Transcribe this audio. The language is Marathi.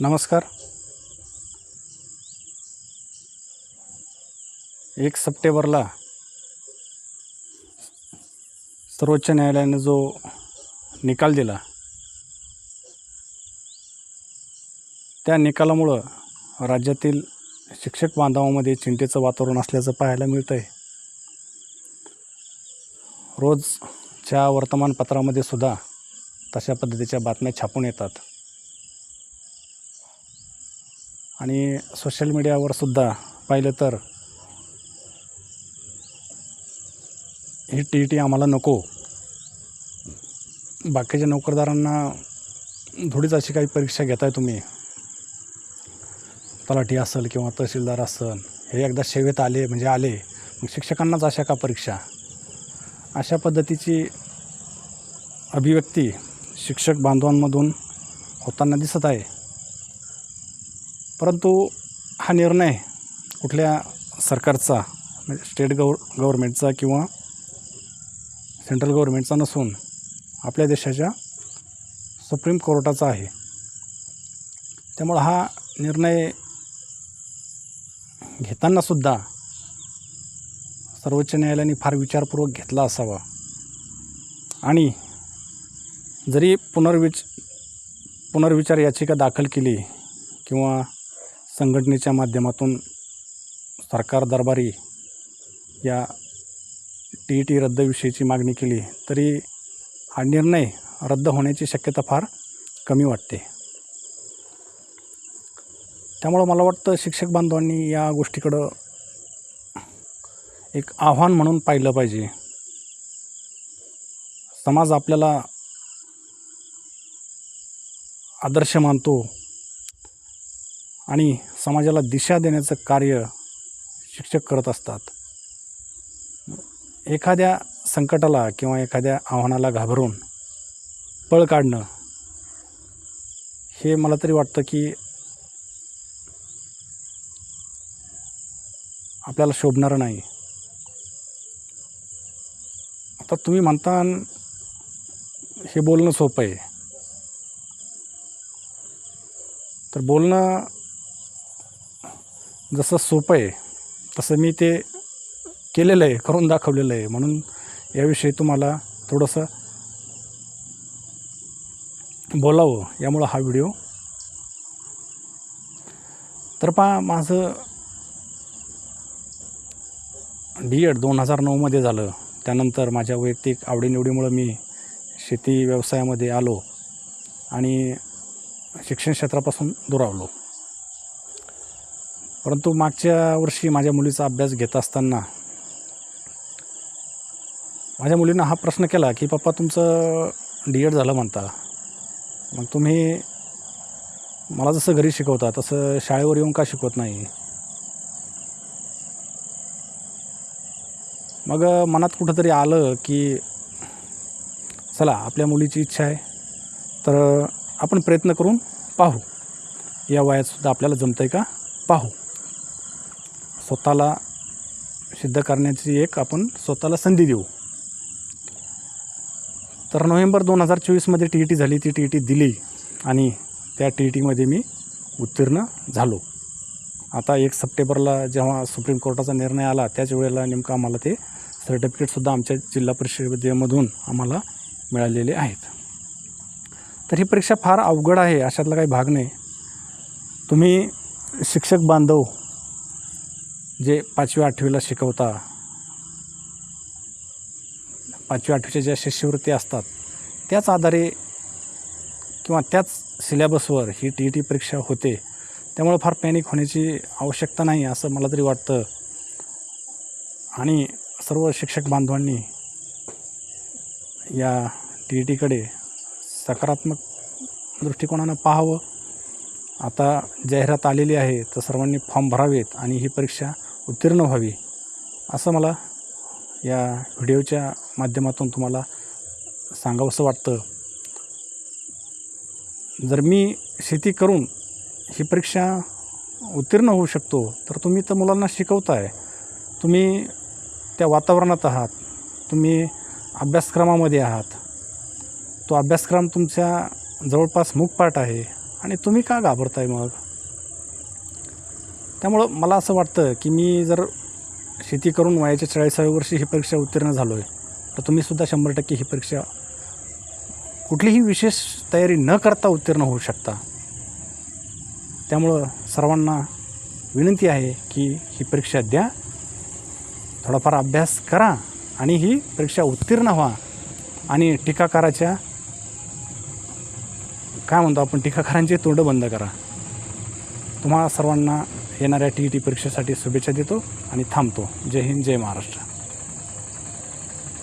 नमस्कार. एक सप्टेंबरला सर्वोच्च न्यायालयाने जो निकाल दिला त्या निकालामुळं राज्यातील शिक्षक बांधवामध्ये चिंतेचं वातावरण असल्याचं पाहायला मिळतं आहे रोजच्या वर्तमानपत्रामध्ये सुद्धा तशा पद्धतीच्या बातम्या छापून येतात. आणि सोशल मीडियावर सुद्धा पाहिलं तर ही टी टी आम्हाला नको. बाकीच्या नोकरदारांना थोडीच अशी काही परीक्षा घेताय तुम्ही. तलाठी असेल किंवा तहसीलदार असेल हे एकदा सेवेत आले म्हणजे आले मग शिक्षकांनाच अशा का परीक्षा? अशा पद्धतीची अभिव्यक्ती शिक्षक बांधवांमधून होताना दिसत आहे. परंतु हा निर्णय कुठल्या सरकारचा म्हणजे स्टेट गव गव्हर्मेंटचा किंवा सेंट्रल गव्हर्मेंटचा नसून आपल्या देशाच्या सुप्रीम कोर्टाचा आहे. त्यामुळं हा निर्णय घेतानासुद्धा सर्वोच्च न्यायालयाने फार विचारपूर्वक घेतला असावा. आणि जरी पुनर्विच पुनर्विचार याचिका दाखल केली किंवा संघटनेच्या माध्यमातून सरकार दरबारी या टी ई टी रद्दविषयीची मागणी केली तरी हा निर्णय रद्द होण्याची शक्यता फार कमी वाटते. त्यामुळं मला वाटतं शिक्षक बांधवांनी या गोष्टीकडं एक आव्हान म्हणून पाहिलं पाहिजे. समाज आपल्याला आदर्श मानतो आणि समाजाला दिशा देण्याचं कार्य शिक्षक करत असतात. एखाद्या संकटाला किंवा एखाद्या आव्हानाला घाबरून पळ काढणं हे मला तरी वाटतं की आपल्याला शोभणारं नाही. आता तुम्ही म्हणता हे बोलणं सोपं आहे. तर बोलणं जसं सोपं आहे तसं मी ते केलेलं आहे करून दाखवलेलं आहे. म्हणून याविषयी तुम्हाला थोडंसं बोलावं यामुळं हा व्हिडिओ. तर पहा माझं डी एड दोन हजार नऊमध्ये झालं. त्यानंतर माझ्या वैयक्तिक आवडीनिवडीमुळं मी शेती व्यवसायामध्ये आलो आणि शिक्षण क्षेत्रापासून दुरावलो परंतु मागच्या वर्षी माझ्या मुलीचा अभ्यास घेत असताना माझ्या मुलीनं हा प्रश्न केला की पप्पा तुमचं डी एड झालं म्हणता. मग तुम्ही मला जसं घरी शिकवता तसं शाळेवर येऊन का शिकवत नाही? मग मनात कुठंतरी आलं की चला आपल्या मुलीची इच्छा आहे तर आपण प्रयत्न करून पाहू. या वयातसुद्धा आपल्याला जमतं आहे का? पाहू. स्वतःला सिद्ध करण्याची एक आपण स्वतःला संधी देऊ. तर नोव्हेंबर दोन हजार चोवीसमध्ये टी ई टी झाली. ती टी ई टी दिली आणि त्या टी ई टीमध्ये मी उत्तीर्ण झालो. आता एक सप्टेंबरला जेव्हा सुप्रीम कोर्टाचा निर्णय आला त्याच वेळेला नेमकं आम्हाला ते सर्टिफिकेटसुद्धा आमच्या जिल्हा परिषदेमधून आम्हाला मिळालेले आहेत. तर ही परीक्षा फार अवघड आहे अशातला काही भाग नाही. तुम्ही शिक्षक बांधव जे पाचव्या आठवीला शिकवता पाचवी आठवीच्या ज्या शिष्यवृत्ती असतात त्याच आधारे किंवा त्याच सिलेबसवर ही टी ई टी परीक्षा होते त्यामुळे फार पॅनिक होण्याची आवश्यकता नाही असं मला तरी वाटतं. आणि सर्व शिक्षक बांधवांनी या टी ई टीकडे सकारात्मक दृष्टिकोनानं पाहावं. आता जाहिरात आलेली आहे तर सर्वांनी फॉर्म भरावेत आणि ही परीक्षा उत्तीर्ण व्हावी असं मला या व्हिडिओच्या माध्यमातून तुम्हाला सांगावंसं वाटतं. जर मी शेती करून ही परीक्षा उत्तीर्ण होऊ शकतो तर तुम्ही तर मुलांना शिकवताय. तुम्ही त्या वातावरणात आहात. तुम्ही अभ्यासक्रमामध्ये आहात. तो अभ्यासक्रम तुमच्या जवळपास मुखपाठ आहे आणि तुम्ही का घाबरताय मग? त्यामुळं मला असं वाटतं की मी जर शेती करून वयाच्या चाळीसाव्या वर्षी ही परीक्षा उत्तीर्ण झालो आहे तर तुम्हीसुद्धा शंभर टक्के ही परीक्षा कुठलीही विशेष तयारी न करता उत्तीर्ण होऊ शकता. त्यामुळं सर्वांना विनंती आहे की ही परीक्षा द्या थोडाफार अभ्यास करा आणि ही परीक्षा उत्तीर्ण व्हा. आणि टीकाकाराच्या काय म्हणतो आपण टीकाकारांची तोंड बंद करा. तुम्हाला सर्वांना येणाऱ्या टी ई टी परीक्षेसाठी शुभेच्छा देतो आणि थांबतो. जय हिंद जय महाराष्ट्र.